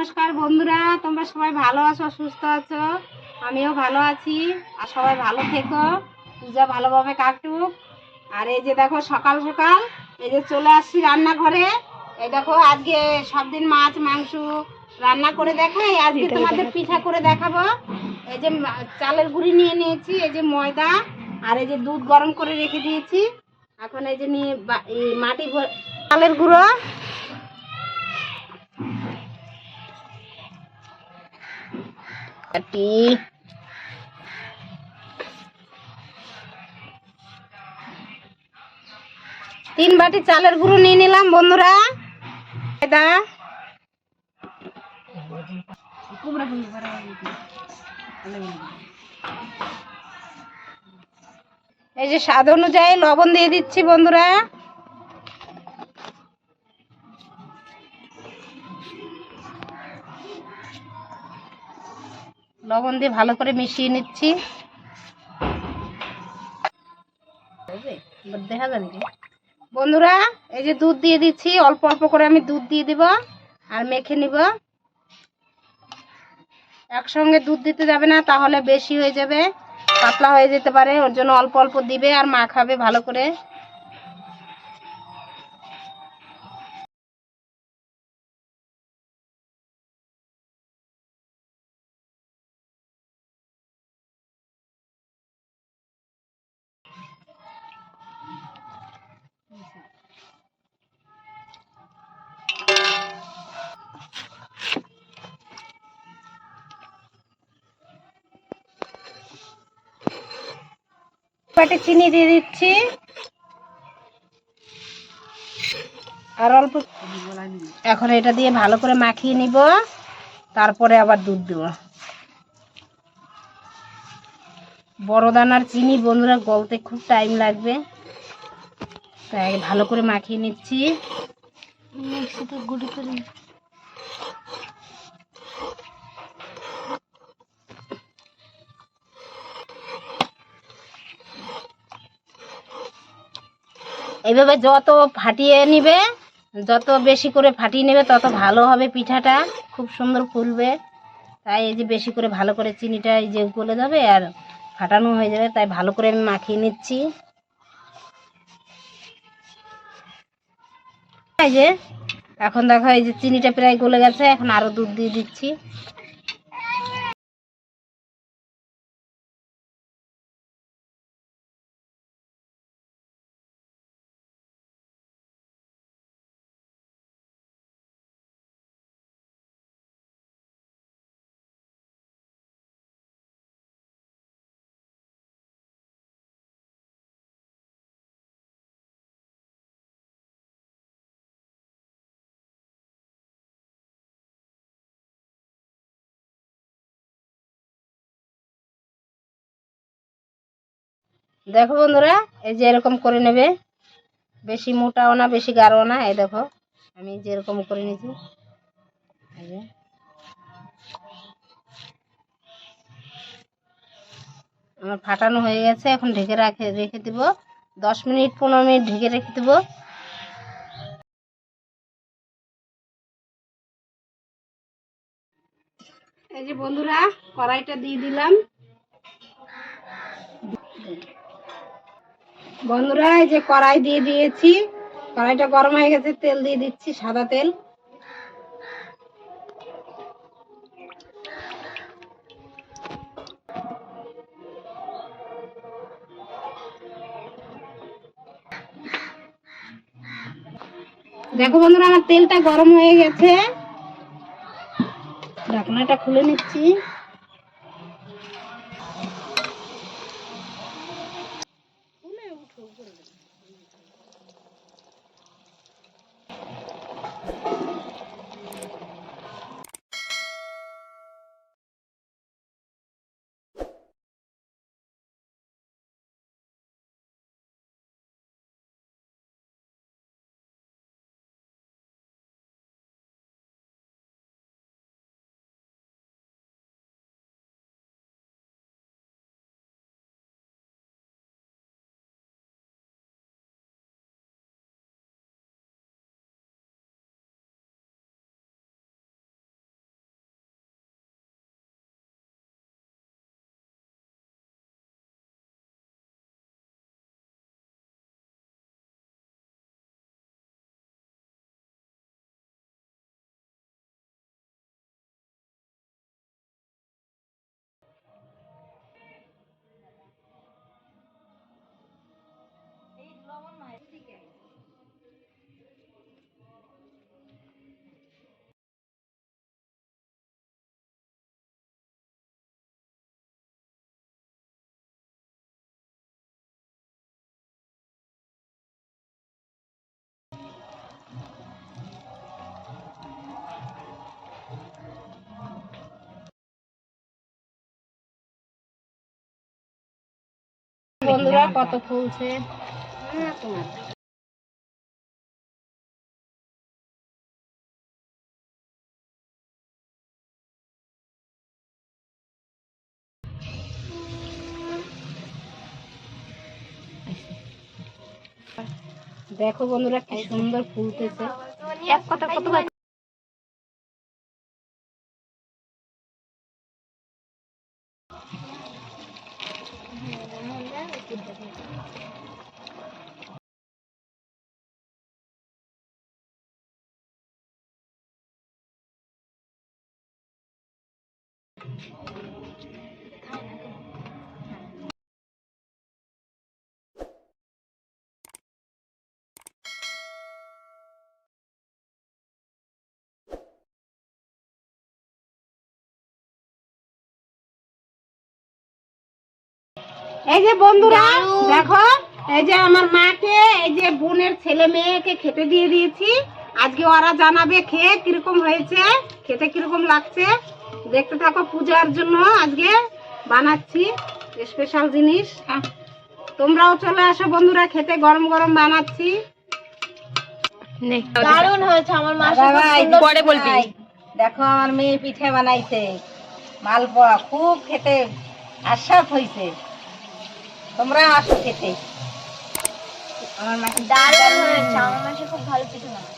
নমস্কার বন্ধুরা তোমরা সবাই ভালো আছো সুস্থ আছো? আমিও ভালো আছি আর সবাই ভালো থেকো। পূজা ভালোভাবে কাটুক। আর এই যে দেখো সকাল সকাল এই যে চলে আসছি রান্নাঘরে। এই দেখো আজকে সব দিন মাছ মাংস রান্না করে দেখাই। আজকে তোমাদের পিঠা করে দেখাবো। এই যে চালের গুঁড়ি নিয়ে নিয়েছি এই যে ময়দা আর এই যে দুধ গরম করে রেখে দিয়েছি। এখন এই যে নিয়ে মাটি চালের গুঁড়ো। কাটি তিন বাটি চালের গুঁড়ো নিয়ে নিলাম, বন্ধুরা। ময়দা এই যে স্বাদ অনুযায়ী লবণ দিয়ে দিচ্ছি, বন্ধুরা। লবণ দিয়ে ভালো করে মিশিয়ে নিচ্ছি। দেখা যাবে বন্ধুরা, এই যে দুধ দিয়ে দিচ্ছি, অল্প অল্প করে আমি দুধ দিয়ে দিব আর মেখে নিব। একসঙ্গে দুধ দিতে যাবে না, তাহলে বেশি হয়ে যাবে, পাতলা হয়ে যেতে পারে, ওর জন্য অল্প অল্প দিবে আর মাখাবে ভালো করে। পাটে চিনি দিয়ে দিচ্ছি। আর অল্প এখন এটা দিয়ে ভালো করে মাখিয়ে নিব। তারপরে আবার দুধ দেব। বড় দানার চিনি বন্ধুরা গলতে খুব টাইম লাগবে। তাই ভালো করে মাখিয়ে নিচ্ছি। গুঁড়ি করে এইভাবে যত ফাটিয়ে নিবে, যত বেশি করে ফাটিয়ে নেবে, তত ভালো হবে পিঠাটা। খুব সুন্দর ফুলবে। তাই এই যে বেশি করে ভালো করে চিনিটা এই যে গলে যাবে আর ফাটানো হয়ে যাবে, তাই ভালো করে আমি মাখিয়ে নিচ্ছি। এই যে, এখন দেখো এই যে চিনিটা প্রায় গলে গেছে, এখন আরও দুধ দিয়ে দিচ্ছি। দেখো বন্ধুরা, এই যে এরকম করে নেবে। বেশি মোটাও না, বেশি গাঢ়ও না, এই দেখো, আমি যেরকম করে নিয়েছি। আমার ফাটানো হয়ে গেছে, এখন ঢেকে রাখে, রেখে দিব। দশ মিনিট, পনেরো মিনিট ঢেকে রেখে দেবো। এই যে বন্ধুরা, কড়াইটা দিয়ে দিলাম। বন্ধুরা, এই যে কড়াই দিয়ে দিয়েছি। কড়াইটা গরম হয়ে গেছে, তেল দিয়ে দিচ্ছি, সাদা তেল। দেখো বন্ধুরা, আমার তেলটা গরম হয়ে গেছে। ঢাকনাটা খুলে নিচ্ছি। লবণ নয় দিকে। বন্ধুরা কত ফুলছে। দেখো বন্ধুরা কি সুন্দর ফুলতেছে। এক কথা কত এই যে বন্ধুরা দেখো এই যে আমার মাকে এই যে বোনের ছেলে মেয়েকে খেতে দিয়ে দিয়েছি। আজকে ওরা জানাবে খেয়ে কীরকম হয়েছে খেতে কীরকম লাগছে। দেখতে থাকো পূজার জন্য আজকে বানাচ্ছি স্পেশাল জিনিস। তোমরাও চলে আসো বন্ধুরা খেতে গরম গরম বানাচ্ছি। দারুণ হয়েছে আমার মা পরে বলবি। দেখো আমার মেয়ে পিঠে বানাইছে মালপোয়া খুব খেতে আস্বাদ হয়েছে তোমরা আসো খেতে। আমার মাকে দারুণ। হয়েছে আমার মাসে খুব ভালো পিঠে বানায়।